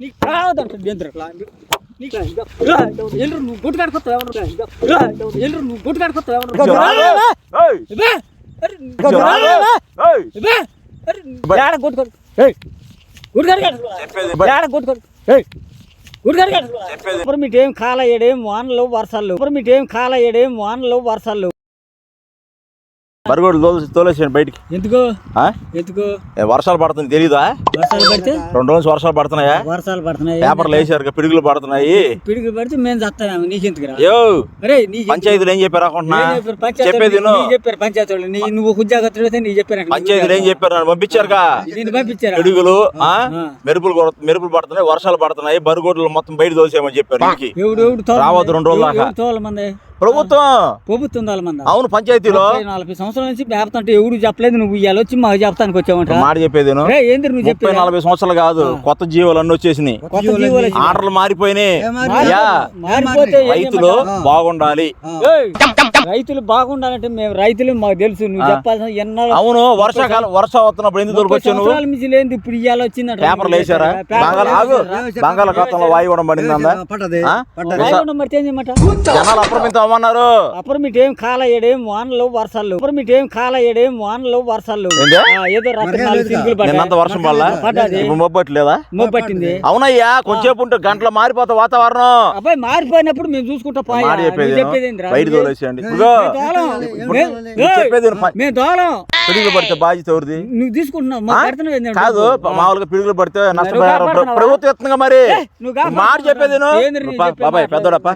నీకు రావదంటే నీకు ఎల్లు నువ్వు గుట్టు కడుకొస్తావు ఎవరు ఎల్లు గుట్టు కడుకొస్తావు ఎవరు ఏడ ఏడ వానలు వర్షాలు ఇప్పుడు మీటేం కాలయ్యడేం వానలు వర్షాలు బరిగోడు తోలు తోలేసాను బయటికి. ఎందుకు? ఎందుకు? వర్షాలు పడుతుంది తెలీదా? వర్షాలు పడితే? రెండు రోజులు వర్షాలు పడుతున్నాయా? వర్షాలు పడుతున్నాయి? పేపర్లు వేసారు పిడుగులు పడుతున్నాయి. పిడికి పడితే మేము చస్తాము నీకెందుకు పంచాయతీలు ఏం చెప్పారు అనుకుంటున్నా? చెప్పేది చెప్పారు పంచాయతీ వాళ్ళు నీ నువ్వు నీకు చెప్పారు పంచాయతీలు ఏం చెప్పారు? పంపించారుగా? పంపించారా? పిడుగులు. మెరుపులు మెరుపులు పడుతున్నాయి వర్షాలు పడుతున్నాయి బరిగోడ్లు మొత్తం బయట తోసేయమని చెప్పారు రావద్దు రెండు రోజుల దాకా. ప్రభుత్వం ప్రభుత్వం మంది. అవును పంచాయతీలో. నలభై సంవత్సరాల నుంచి పేపుతుంటే ఎవడు చెప్పలేదు నువ్వు ఇవాళ వచ్చి మాకు చెప్తానికి వచ్చావంట మాట చెప్పేది ఏంది నువ్వు చెప్పేది? నలభై సంవత్సరాలు కాదు కొత్త జీవులు అన్ని వచ్చేసినాయి. ఆర్డర్లు మారిపోయినాయి. రైతులు? బాగుండాలి. రైతులు బాగుండాలంటే మేము రైతులు మాకు తెలుసు నువ్వు చెప్పాల్సిన ఎన్నాళ్ళు అవును వర్షాకాలం వర్షం వస్తున్నప్పుడు ఎందుకు ముప్పై దొరికొచ్చావు నువ్వు? లేని ఇప్పుడు ఇవాళ వచ్చిందంట. పేపర్లు వేసారా బంగాళ ఆగు బంగాళాఖాతంలో వాయుగుణం పడిందా ఏం చేయమంట జనాలు అప్రమితం అవ్వమన్నారు. అప్పుడు మీటేం కాలయ్యడేం వానలు వర్షాలు. అప్పుడు మీటేం కాలయ్యడేం వానలు వర్షాలు. ఏంది? నిన్నంత వర్షం వల్ల? ఇప్పుడు మొబ్బట్లేదా మొబ్బట్టింది అవునయ్యా కొంచెంసేపు ఉంటే గంటలో మారిపోతా వాతావరణం. అబ్బాయి మారిపోయినప్పుడు మేము చూసుకుంటా చెప్పేది? బయట తోలేసేయండి. మేము దోలం. పిడుగులు పడితే బాధ్యత ఎవరిది నువ్వు తీసుకుంటున్నావు? కాదు. మామూలుగా పిడుగులు పడితే నష్టపోయారు కాపాడుతున్నావా? ప్రభుత్వం ఇస్తుందిగా మరి మాట చెప్పేది బాబాయ్? పెద్దోడప్ప.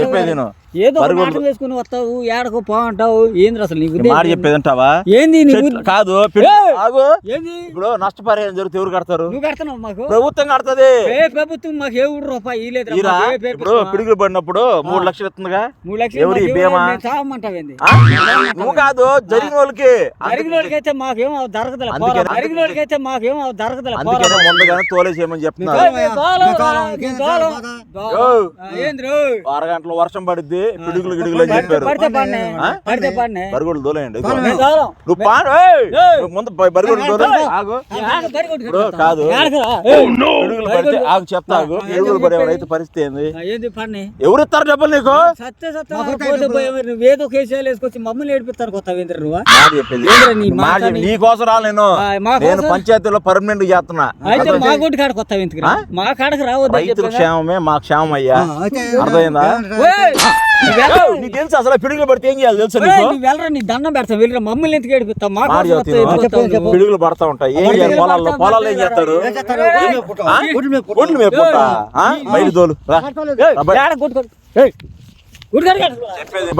చెప్పేది. ఏదో వేసుకుని వస్తావు ఏడకో పో అంటావు. ఏంది అసలు నీకు మాట చెప్పేది అంటావా ఏంది కాదు ఏంది? ఇప్పుడు నష్టపరిహారం జరిగితే ఎవరు కడతారు? నువ్వు కడుతున్నావు మాకు? ప్రభుత్వం కడతది. ఏ ప్రభుత్వం? మాకు ఏ ఊరు రూపాయి పేరు ఇప్పుడు? పిడుగులు పడినప్పుడు మూడు లక్షలు ఇస్తుందిగా. మూడు లక్షలు ఎవరి మాకు బీమా? చావమంటావేంది ఆ? నువ్వు కాదు జరిగిన వాళ్ళకి. అరిగిన వాడికైతే మాకేం పోరా. అరిగిన వాడికైతే మాకేం పోరా. అందుకనే ముందుగానే తోలేసేయమని చెప్తున్నారు? అరగంటలో వర్షం పడిద్ది. పిడుగులు గిడుగులు అని చెప్పారు. పడితే పడినే ఆ? పడితే పడినే బరుగుడు తోలేయండి ఇదిగో. మేము దోలం. నువ్వు పాడు ముందు బరుగుడు ఇప్పుడు కాదు. ఏయ్. పిడుగులు పడితే ఆగు చెప్తా ఆగు. పిడుగులు పడే రైతు పరిస్థితి ఏంది? ఆ, ఏంది పడినే ఎవరు ఇస్తారు డబ్బులు నీకు? సత్య సత్య పోతే పోయే మరి నువ్వు ఏదో కేసీఆర్ వేసుకొచ్చి మమ్మల్ని ఏడిపిస్తారు కొత్త నీ కోసం నేను. నేను? పంచాయతీలో పర్మనెంట్ చేస్తున్నా. అయితే మా గుడి కాడ కొత్త? మా కాడకు రావద్దు రైతుల క్షేమమే మా క్షేమం అయ్యా. అర్థమైందా? నీకు తెలుసు అసలు పిడుగులు పడితే ఏం చేయాలి తెలుసు వెళ్ళరా నీ దండం పెడతావు వెళ్ళరా మమ్మల్ని ఎందుకు ఏడిపిస్తావు మా. పిడుగులు పడతా ఉంటాయి ఏం చేయాలి పొలాల్లో పొలాల్లో ఏం చేస్తారు? ఒడ్లు ఏడ కొట్టుకోడు గుడికాడు కట్టు చెప్పేది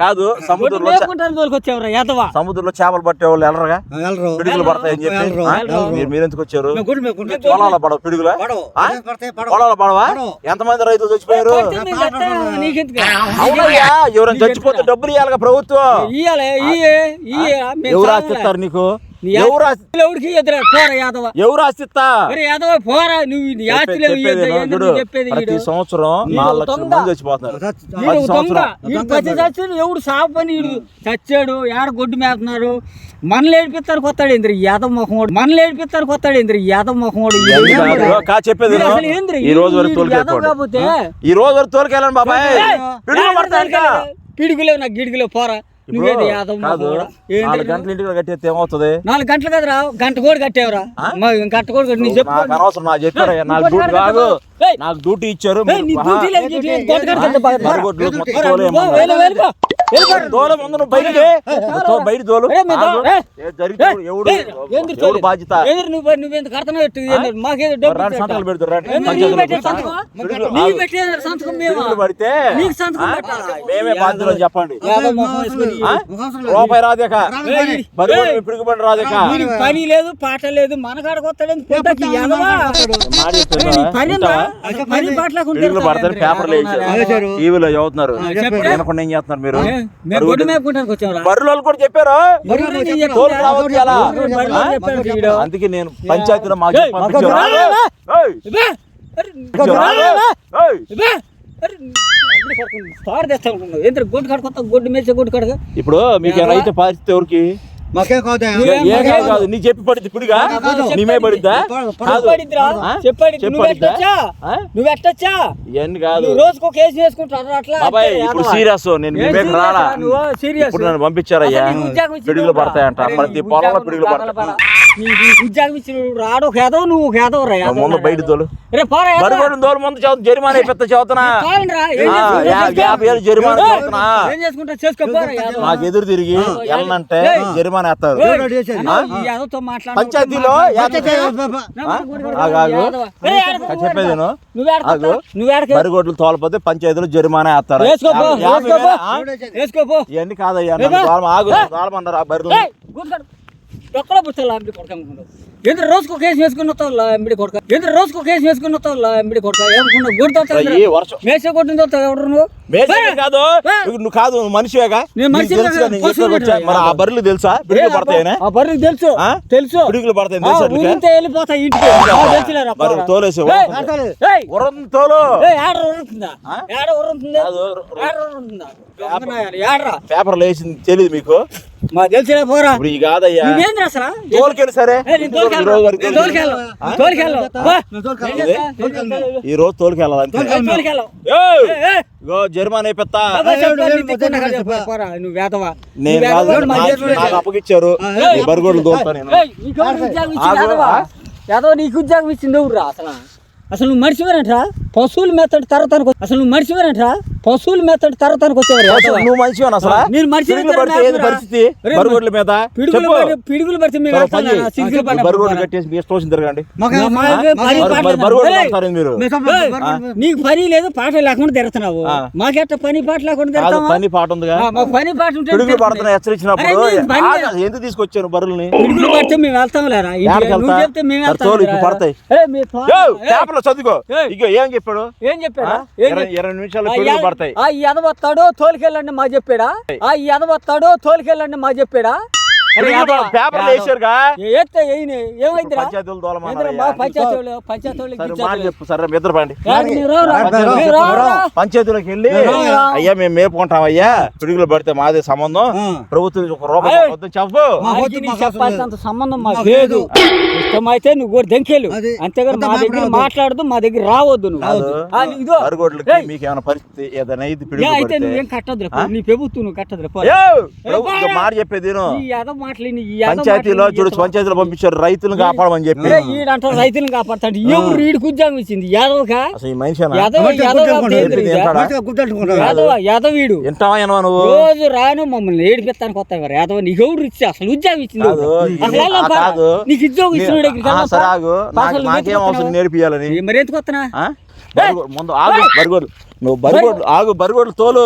కాదు సముద్రంలో సముద్రంలో చేపలు పట్టే వాళ్ళు వెళ్ళరుగా వెళ్ళరు పిడుగులు పడతాయని చెప్పి. మీరు ఎందుకు వచ్చారు? పొలాల పడవ పిడుగులా. పొలాల పడవా? పడవు. ఎంతమంది రైతులు చచ్చిపోయారు? ఎవరైనా చచ్చిపోతే డబ్బులు ఇవ్వాలిగా ప్రభుత్వం. ఎవరు. ఆస్తిస్తారు నీకు? ఎవరు ఆస్తి ఎవరికి ఎదురా పోరా యాదవ ఎవరు ఆస్తిస్తా మరి యాదవ పోరా నువ్వు చెప్పేది ప్రతి? సంవత్సరం నాలుగు లక్షల. మంది చచ్చిపోతున్నారు ప్రతి చచ్చాడు ఎవడు సాగు పని చచ్చాడు ఏడ గొడ్డు మేపుతున్నారు మనల్ని ఏడిపిస్తారు కొత్తాడు ఏంద్రి యాదవ మొహమోడు మనల్ని ఏడిపిస్తారు కొత్తాడు ఏంద్రి యాదవ మొహమోడు? కా చెప్పేది? ఈ రోజు వరకు ఈ రోజు వరకు తోలుకెళ్ళండి బాబాయ్ పిడుగులు పడతాయి పిడుగులే నాకు గిడుగులే పోరా నువ్వేది యాదవ్ కాదు మొహమోడా? ఏంది నాలుగు గంటల ఇంటికి కట్టేస్తే ఏమవుతుంది? నాలుగు గంటలు కదరా? గంట కూడా కట్టేవరా? గంట కూడా కట్టి నీ చెప్పు నాకు అనవసరం నాకు చెప్పారయ్యా నాకు డ్యూటీ కాదు. ఏయ్. నాకు డ్యూటీ ఇచ్చారు ముందు నువ్వు బయట తోలు ఏయ్, మీ దో- ఆగు. ఏయ్. ఏ జరిగితే ఏయ్, ఎవడు ఏయ్, ఏంది ఎవడు తోలు? బాధ్యత? మాకేదో. సంతకాలు మేమా? పడితే చెప్పండి? రూపాయి రాదేక రాదేక పని లేదు పాట లేదు మన కాడకు వస్తాడని పొద్దుకి యాదవా? మాట ఏయ్, చెప్తున్నా. నీ పని ఉందా? ఉంటావా? పని పాట లేకుండా పిడుగులు పడతారు పేపర్లు. టీవీలో చదువుతున్నారు. వినకుండా ఏం చేస్తున్నారు మీరు బర్రెలు కూడా చెప్పారు? అందుకే నేను పంచాయతీలో మాకు ఇప్పుడు మీకు ఏమైనా అయితే పరిస్థితి ఎవరికి? మాకేం కాదు ఏ నీ చెప్పి పడిద్ది ఇప్పుడుగా నీ మీద పడిద్దా? చెప్పడిద్ది నువ్వు? ఎట్టొచ్చా ఇవన్నీ కాదు. రోజుకో కేసు వేసుకుంటారు అట్లా బాబాయ్ ఇప్పుడు. సీరియస్ నేను రాలా? serious. ఇప్పుడు నన్ను పంపించారయ్యా. పిడుగులు. పడతాయంట. ప్రతి పొలంలో పిడుగులు పడతాయి. ఉద్యోగం ఇచ్చిన రాడు ఒక ఏదో నువ్వు ఒక ఏదో రా ముందు బయట. తోలు. రే పోరా తోలు ముందు చదువు జరిమానా అయిపోతా చదువుతున్నా. యాభై వేలు జరిమానా చదువుతున్నా. ఏం చేసుకుంటావు చేసుకో పోరా ఏదో. నాకు ఎదురు తిరిగి వెళ్ళనంటే. జరిమానా వేస్తారు. పంచాయతీలో చెప్పేది. బరిగొడ్లు తోలపోతే పంచాయతీలో జరిమానా వేస్తారు? ఇవన్నీ కాదయ్యా ఆగు తోలమన్నారు ఆ బర్రెలు ఎక్కడ పుట్టాలి లాంబడి కొడక అనుకున్నావు ఎంత రోజుకు కేసు వేసుకుని వస్తావు లాంబడి కొడక? ఎంత రోజుకు కేసు వేసుకుని వస్తావు లాంబడి కొడక? ఏమనుకున్నావు వర్షం. మేసే వస్తావు ఎవరు నువ్వు? కాదు? నువ్వు కాదు మనిషివేగా? నేను వచ్చా? మరి ఆ బర్రెలు తెలుసా? పిడుగులు పడతాయనే? ఆ బర్రెకి తెలుసు? తెలుసు. పిడుగులు పడతాయని ఆ, తెలుసా? ఊరింతే వెళ్ళిపోతాయి ఇంటికి. తెలుసులేరా, మరి ఉరం తోలు? ఉరుతుందా ఉరుతుంది ఉరుతుందా ఆడరా పేపర్లు వేసింది తెలియదు మీకు. మా పోరా కాదయ్యా నువ్వేంద్ర అసలు తోలుకెళ్ళి సరే. ఈ రోజు వరకు నేను తోలుకెళ్ళు. తోలుకెళ్ళను. ఆ? తోలుకెళ్ళను. వా. ఇది? ఈ రోజు తోలుకెళ్ళాలి అంతే ఏయ్, తోలుకెళ్ళను. ఏయ్! ఏయ్, ఏయ్. ఇగో జరిమానా అయిపోతా బాబా, ఏయ్, చెప్పు, ఏయ్, నీ తిక్కున్న ఏయ్, కదా చెప్పు. చెప్పు, పోరా, నువ్వు వేదవా. నేను నువ్వు కాదు వేదవా, మా నాకు చేతిలో నాకు అప్పగిచ్చారు బరిగొడ్లు తోలుతా నేను నీకు ఉద్యోగం ఇచ్చింది అసలు అసలు నువ్వు మర్చిపోయినట్రా పశువులు మెత్తడి తరతానికి అసలు నువ్వు మర్చిపోయినట్రా పశువులు మెత్తడి తరతానికి వచ్చేవారు. నువ్వు మంచిగా అసలు? నేను ఏది మేపురా. పరిస్థితి? బరిగొడ్ల మీద? పిడుగులు చెప్పు. పడి- పిడుగులు పడితే మేము సరే, వెళ్తాం పని చేయి. నాన్న, సిగ్గులు ఈ పడ్డ బరిగొడ్లు పోరా. కట్టేసి మీ ఇష్టం వచ్చింది తిరగండి. మా- మా- మాకేం పని మరి- నీకు పని లేదు పాట లేకుండా తిరుగుతున్నావు. మాకెట్ట పని పాట లేకుండా తిరుగుతావా? పని పాట మాకు పని పాట ఉంటే పిడుగులు. పడుతున్నా హెచ్చరించినప్పుడు. ఎందుకు తీసుకొచ్చాను బర్రెల్ని పిడుగులు పడితే మేము వెళ్తాం లేరా? నువ్వు? చెప్తే మేము వెళ్తాం పడతాయి. చదువుకో. ఇగో ఏం చెప్పాడు? ఏం చెప్పాడా? ఇరవై నిమిషాలు పడతాయి ఆ ఎదవత్తాడు తోలుకెళ్ళండి మా చెప్పాడా ఆ ఎదవత్తాడు తోలుకెళ్ళండి మా చెప్పాడా వేసారుగా ఏయిని పంచాయతీలు. మా. మాట చెప్పు సరే ఇద్దరు పండి. రారా? పంచాయతీలోకి వెళ్ళి. అయ్యా మేము మేపుకుంటాం అయ్యా పిడుగులు పడితే మాదే సంబంధం. ప్రభుత్వం ఒక రూపాయి చెప్పు చెప్పాల్సినంత సంబంధం మాకు లేదు. ఇష్టమైతే నువ్వు కూడా దెంకేలు. అంతేగాని మా దగ్గర. మాట్లాడదు మా దగ్గర రావద్దు నువ్వు. మీకు ఏమైనా పరిస్థితి ఏదైనా అయితే నువ్వేం కట్టదురా? నీ ప్రభుత్వం నువ్వు కట్టదురా. మాట చెప్పేది పంచాయతీలో చూడు పంచాయతీలో పంపించారు రైతులను కాపాడమని చెప్పి. ఈడంటారు రైతులను కాపాడుతాడు. ఎవరు ఈడికి ఉద్యోగం ఇచ్చింది? యాదవకా యాదవీడు వింటావా నువ్వు? రోజు రాను మమ్మల్ని ఏడిపిస్తానికి వస్తాయి యాదవ నీకు ఎవరు ఇచ్చి అసలు ఉద్యోగం ఇచ్చింది అసలు. నీకు ఉద్యోగం ఇచ్చిన నేర్పియాలని? మరి ఎందుకు వస్తున్నా? ఆ? బరిగొడ్లు, ముందు ఆగు బరిగోడు. నువ్వు బరిగోడు ఆగు బరిగోడు తోలు.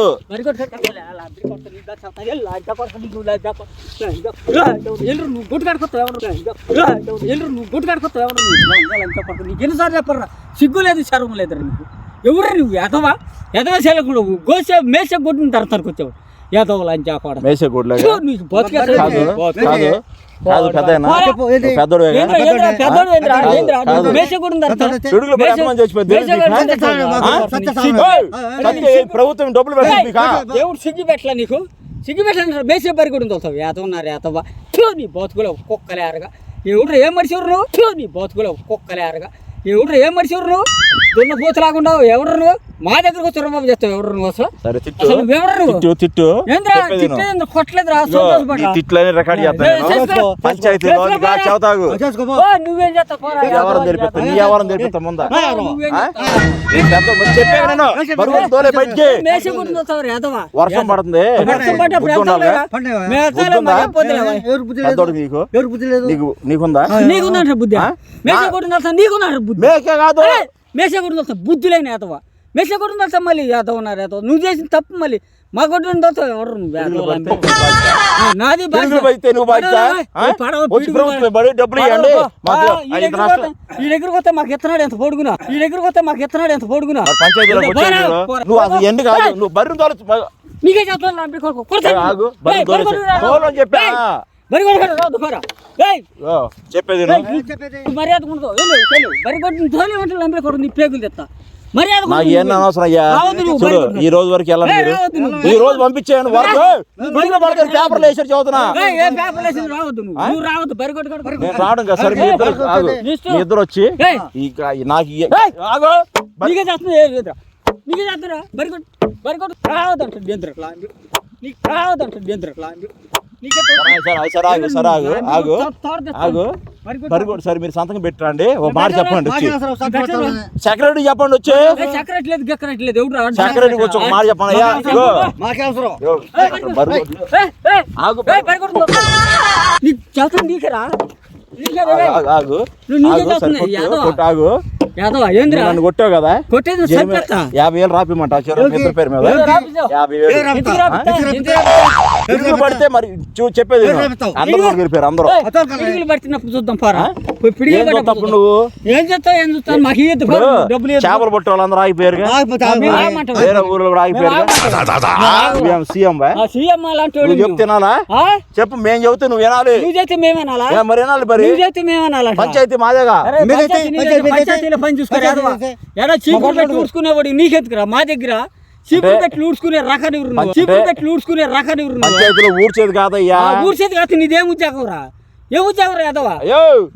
ఎల్లు, నువ్వు గుట్టు కాడుకొస్తావు ఎల్లు, నువ్వు ఎవరు? నీకు ఎన్నిసార్లు చెప్పరా సిగ్గు లేదు శరం లేదు నీకు. ఎవరు నువ్వు? ఎదవా? ఎదవ నువ్వు గోసే మేసే గుడ్డుని తరతరకు వచ్చావు ఎదవ లంచా కూడా నీకు కాదు? పెద్దోడు ఏంద్రా, ఏంద్రా, పెద్దోడు ఏంద్రా, ఏంద్రా. పిడుగులు. మాకు ఆ? సత్య. ఏయ్, సత్య, ఈ ప్రభుత్వం డబ్బులు పెట్టింది? దేవుడు సిగ్గు పెట్టలే నీకు. సిగ్గు పెట్టలే మేసే బరి కూడా తోలుతావు ఏతన్నారు ఏతవ్వ చూ నీ బతుకులో కుక్కలేరగా ఎవడు ఏం మనిషి ఎవరు? నువ్వు చూ నీ బతుకులో కుక్కలేరగా ఎవడు ఏం మనిషి ఎవరు? నువ్వు దున్న పూతలాకుండా ఎవరు నువ్వు మా దగ్గరకు వచ్చి రుబాబు చేస్తావు ఎవరు నువ్వు అసలు సరే తిట్టు అసలు నువ్వెవరు నువ్వు తిట్టు తిట్టు ఏంద్రా చెప్పేది విను. తిట్టేందుకు కొట్టలేదురా ఇగో, ఈ సంతోషపడ్డా తిట్లని రికార్డ్ చేస్తాను ఏ, నేను. చేసుకో. పంచాయతీలో చేసుకో, నీకు ఆ పోరా. చెబుతాగు చేసుకోపో ఓ, నువ్వేం చేస్తావు పోరా, ఎవరం యాదవ, తెరిపిస్తా నీ యాదవ. ఎవరం తెరిపిస్తా ముందా ఆ, నువ్వేం ఆ? చేస్తావు? ఈ పెద్ద మరి చెప్పేవి నేను బరువులు తోలే బయటికి మేసే గుడ్డు తోలుతావు యాదవ వర్షం పడుతుంది వర్షం బుద్ధి? పండగ. ఉందా? ఎవరు బుద్ధి లేదు పెద్దోడు నీకు ఎవరు బుద్ధి లేదు నీకు నీకుందా నీకున్నాడు బుద్ధి ఆ? మేసే కొట్టిన తెలుసా నీకున్నాడు బుద్ధి మేకే కాదు ఏయ్, మేసే కొట్టిన తెలుసా బుద్ధి లేని ఏతవా మేసే కొట్టిన తెలుసా మళ్ళీ ఏతవ ఉన్నారు ఏతవ నువ్వు చేసిన తప్పు మళ్ళీ మా కొట్టిన తెలుసా ఎవరు నువ్వు నాది ఈ దగ్గరకు పోతే మాకు ఎత్తనాడు ఎంత పొడుగునా? ఈ దగ్గరకు పోతే మాకు ఎత్తనాడు ఎంత పొడుగునా? నీకే చెప్తాను కొడుకు. రా. బరి చెప్పేది మర్యాద ఉండదు బరి కొడు నీ పేగులు తెస్తా మర్యాద నాకు. ఏం అనవసరం అయ్యా? చూడు. ఈ రోజు వరకు వెళ్ళండి మీరు. ఈ రోజు పంపించేయండి వరకు. గుడిలో పడతారు పేపర్లు వేసారు చదువుతున్నా. నేను రావడం కదా సరే మీ ఇద్దరు మీ ఇద్దరు వచ్చి నాకు నీకే చేస్తుంది ఏ లేదురా నీకే చేస్తారా బరి కొట్టు బరి కొట్టు రావద్దు అంటే నియంత్రణ నీకు రావద్దు అంటే నియంత్రణ నీకే సరే, సరే, సరే ఆగు సరే ఆగు ఆగు ఆగు. బరిగోడు సరే మీరు సంతకం పెట్టండి ఓ మాట చెప్పండి వచ్చి? సెక్రటరీ చెప్పండి వచ్చి. లేదు లేదు. సెక్రటరీకి వచ్చి ఒక మాట చెప్పండి అయ్యా ఇగో ఏయ్, ఆగు. కొట్టు. నీకు నీకేరా? ఏయ్. ఆగు, ఆగు నన్ను కొట్టావు కదా? కొట్టేది యాభై వేలు రాపిమంట ఇద్దరు పేరు మీద. ఎవరు రాపిస్తావు? యాభై వేలు. పడితే మరి చెప్పేది? అందరూ గెలిపారు అందరూ. పడుతున్నప్పుడు చూద్దాం పారా. నువ్వు? ఏం చేస్తావు ఏం మాకు డబ్బులు. చేపలు పట్టే వాళ్ళందరూ ఆగిపోయారు. వేరే ఊర్లో కూడా ఆగిపోయారు సీఎం సీఎం అలాంటి? చెప్పు మేము చెబితే నువ్వు వినాలి. నువ్వు చేస్తే మరి వినాలి మరి. మేమేనాలా పంచాయతీ మాదేగా? ఊడ్చుకునేవాడు నీకెత్తుకురా మా దగ్గర? చీపురు అంటే- పెట్టి ఊడ్చుకునే రకాన్ని ఊడ్చుకునే రకాన్ని ఊడ్చేది కాదయ్యా. ఊడ్చేది కాదు నీదేం ఉద్యోగంరా ఏ ఉద్యోగం ఎదవా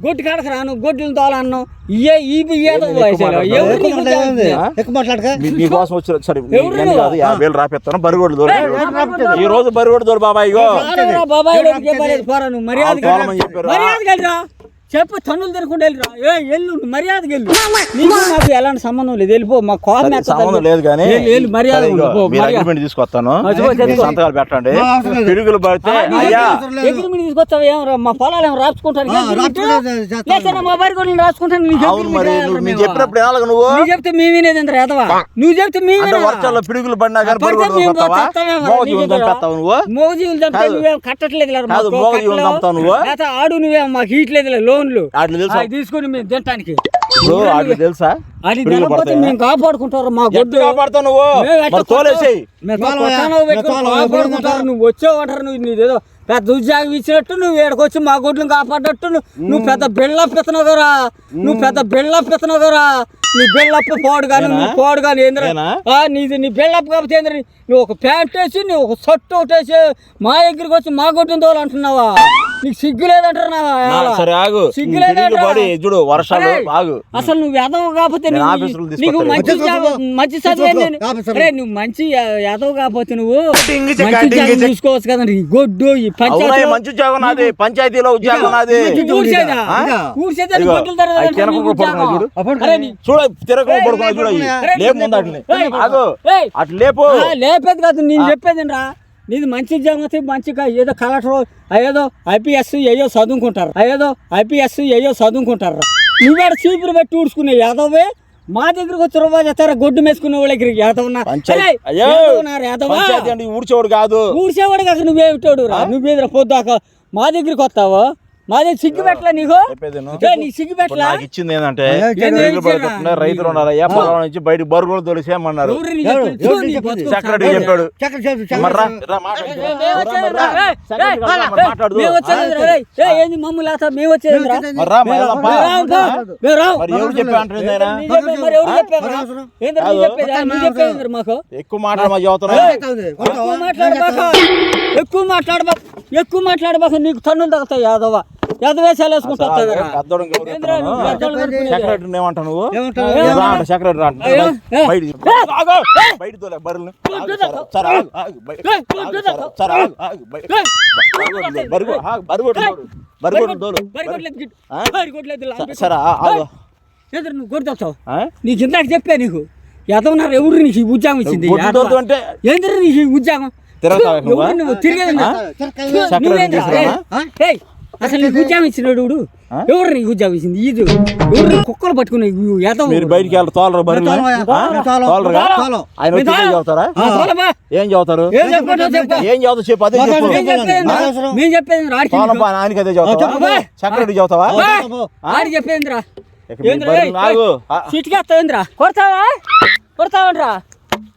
గొడ్డు కాడకు రాను గొడ్డులు తోలన్ను ఇయ్యే ఈ ఏదో. ఎవరు మీకోసం సరే ఎవరు నేను? కాదు యాభై వేలు రాపిస్తాను బరిగోడు దూరం. ఈ రోజు బరిగోడు దూరం బాబాయ్ మర్యాద చెప్పారు. చెప్పు తన్నులు తినకుండా వెళ్ళిరా ఏ ఎల్లు నువ్వు మర్యాదకి వెళ్ళు నీకు నాకు ఎలాంటి సంబంధం లేదు వెళ్ళిపో మా కోపం. సంబంధం లేదు కానీ వెళ్ళు, వెళ్ళు, మర్యాద. అగ్రిమెంట్ తీసుకొస్తాను. సంతకాలు పెట్టండి లేదు. పిడుగులు పడితే లేదు. అగ్రిమెంట్ తీసుకొస్తావు ఏమరా మా పొలాలు ఏమో రాసుకుంటాను ఆ, రాసుకుంటాను, చేస్తాను. లేకపోతే మా బారి కూడా రాసుకుంటాను నువ్వు చెప్పినప్పుడు వినాలి నువ్వు నువ్వు చెప్తే మేము వినేది ఎంత ఎదవా నువ్వు చెప్తే మేము? వర్షాల్లో పిడుగులు పడినా కానీ పడితే బరిగోడు మేము దొరుకుతావా చస్తామేమో, మోగ జీవులు నీకు ఎదురా? చంపేస్తావు నువ్వు మోగజీవులు చంపితే కాదు. నువ్వేం కట్టట్లేదు కట్టలేవు. చంపుతావు నువ్వు? ఆడు నువ్వేం మాకు ఇట్లేదు లోన్లు వాటిని తెలుసా? అవి తీసుకొని మేము తినటానికి. ఇప్పుడు వాటిని తెలుసా? అది పిడుగులు తినకపోతే పడతాయా? మేము కాపాడుకుంటారు మా ఎట్లా గొడ్డు. కాపాడుతావు నువ్వు? మేము ఎట్లా మరి తోలేసేయి. మేము తోలవయ్యా. కొట్టానో పెట్టుకొని మేము తోలం, కాపాడుకుంటారు. నువ్వు వచ్చావంటారు నువ్వు నీదేదో పెద్ద ఉద్యోగం ఇచ్చినట్టు నువ్వు ఏడకొచ్చి మా గొడ్లను కాపాడట్టు నువ్వు నువ్వు పెద్ద బిళ్ళప్ ఎత్తనావు కదా నువ్వు పెద్ద బిళ్ళప్ ఎత్తనావు కదా నీ బిళ్ళప్ పోడు కానీ? నువ్వు పోడు కానీ ఏంద్రా? నీది నీ బిళ్ళప్ కాకపోతే ఏంద్రా నువ్వు ఒక ప్యాంట్ వేసి నువ్వు ఒక షర్ట్ ఒకటి వేసి మా దగ్గరికి వచ్చి మా గొడ్డుని తోలంటున్నావా నీకు సిగ్గు లేదంటున్నావా నా- సరే ఆగు. సిగ్గు చూడు వర్షాలు ఆగు. అసలు నువ్వు యాదవ్ కాకపోతే నీకు. మంచి మంచి చదివే. అరే నువ్వు మంచి యాదవ్ కాకపోతే నువ్వు చూసుకోవచ్చు కదా ఈ గొడ్డు ఈ పంచాయతీ మంచి ఉద్యోగం నాది. పంచాయతీలో ఉద్యోగం నాది. చూడు. పడుకున్నా చూడ. ఏయ్, లేపు ముందు ఆగు. అట్లా లేపు. ఆ, లేపేది కాదు నేను చెప్పేది రా నీది మంచి వస్తే మంచిగా ఏదో కలెక్టర్ అయ్యేదో ఐపీఎస్ ఏయో చదువుకుంటారు. అయ్యేదో ఐపీఎస్ ఏయో చదువుకుంటారు. నువ్వేడ చీపురు పెట్టి ఊడ్చుకునే యాదవే మా దగ్గరకు వచ్చి చేస్తారా? గొడ్డు మేసుకునే వాళ్ళ దగ్గరికి యాదవ్ ఊడ్చేవాడు కాదు. ఊడ్చేవాడు కాక నువ్వేమిటోడు రా? నువ్వేదిరా పొద్దాక మా దగ్గరికి వస్తావు? మా దగ్గర సిగ్గు పెట్టలే నీకు? విను. ఏ, నీకు ఇచ్చింది ఏంటంటే? రైతులు ఉన్నారయ్యా పొలం నుంచి బయట బరుగులు తోలిసేయమన్నారు. నీ నీ నీ? బతుకు సెక్రటరీ చెప్పాడు. ఏంది మమ్మల్ని మేము వచ్చేది నీ నీ నీ మాకు? ఎక్కువ మాట్లాడబాక ఎక్కువ మాట్లాడబాక ఎక్కువ మాట్లాడబాక నీకు తన్నులు తగ్గుతాయి యాదవ సెక్రటరీ ఏమంటావు నువ్వు సెక్రటరీ. బయట తోలే సరే, కొడుతావు? నీకు ఇందాక చెప్పా నీకు. యాదవన్నారు ఎవరు నీకు ఉద్యోగం ఇచ్చింది? ఏందిరా నీకు ఉద్యోగం? అసలు నీకు ఉద్యోగం ఇచ్చినాడు? ఆ? ఎవరు నీకు ఉద్యోగం ఇచ్చింది ఇది ఎవరు కుక్కలు పట్టుకునే యాదవ్? మీరు బయటికి వెళ్ళరు తోలరు. ఆయన ఏం చదువుతారా? ఏం చదువుతారు ఏం చెప్పండి చెప్పు. చదువుతావు అదే మేము చెప్పేది ఆయనకి అదే ఆడి చెప్పేంద్రా? చిటికేస్తావేంద్రా కొడతావా?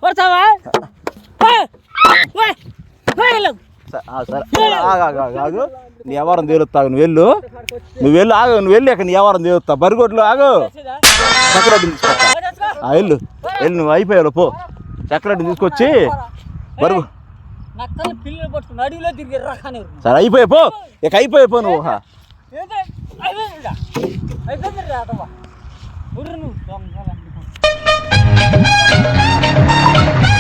కొడతావా? సరే. నీ ఎవరం తేలుతావు నువ్వు వెళ్ళు. నువ్వు వెళ్ళు ఆగు. నువ్వు వెళ్ళి అక్కడ నీ ఎవరం తేలుతా బరిగొడ్లు ఆగు. చక్రవడ్డీని తీసుకొస్తా. వెళ్ళు. వెళ్ళు నువ్వు అయిపోయావు పో. చక్రవడ్డీని తీసుకొచ్చి బరుగు సరే అయిపోయా పో. ఇక అయిపోయా పో నువ్వు అయిపోయింది